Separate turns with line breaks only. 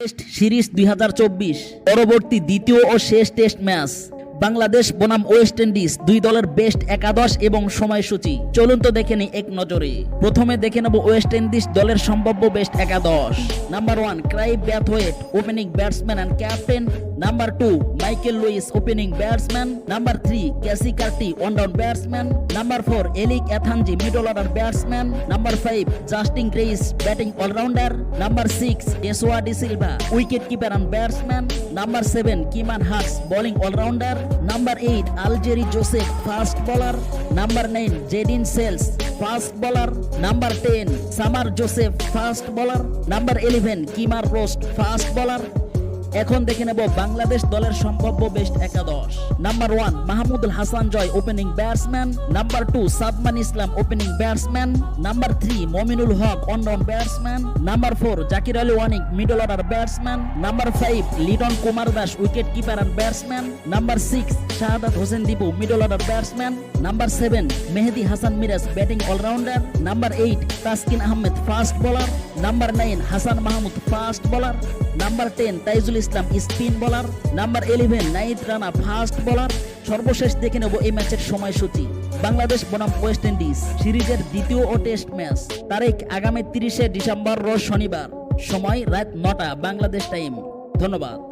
Test series দুই পরবর্তী দ্বিতীয় ও শেষ টেস্ট ম্যাচ। বাংলাদেশ বনাম ওয়েস্ট ইন্ডিজ দুই দলের বেস্ট একাদশ এবং সময়সূচি। চলুন তো দেখে এক নজরে। প্রথমে দেখে নেব ওয়েস্ট ইন্ডিজ দলের সম্ভাব্য বেস্ট একাদশ। Number one Kraigg Brathwaite, opening batsman and captain number two Mikyle Louis opening batsman number three Keacy Carty one down batsman number four Alick Athanaze middle order batsman number five Justin Greaves batting allrounder number six Joshua da Silva wicket keeper and batsman number seven Kavem Hodge bowling allrounder number eight Alzarri Joseph fast bowler number nine Jayden Seales fast bowler number ten Shamar Joseph fast bowler number eleven Kemar Roach fast bowler এখন দেখে নেব বাংলাদেশ দলের সম্ভাব্য best একাদশ। Number one Mahmudul Hasan Joy opening batsman number two Shadman Islam opening batsman number three Mominul Haque one down batsman number four Zakir Ali Anik middle order batsman number five Litton Kumar Das wicket keeper and batsman number six Shahadat Hossain Dipu middle order batsman number seven Mehedi Hasan Miraz batting allrounder number eight Taskin Ahmed fast bowler number nine Hasan Mahmud fast bowler number ten Taijul Islam spin bowler number eleven Nahid Rana fast bowler সর্বশেষ দেখে নেব এই ম্যাচের সময়সূচি। বাংলাদেশ বনাম West Indies সিরিজের দ্বিতীয় ও test match তারিখ আগামী তিরিশে ডিসেম্বর রোজ শনিবার। সময় রাত নটা, বাংলাদেশ টাইম ধন্যবাদ।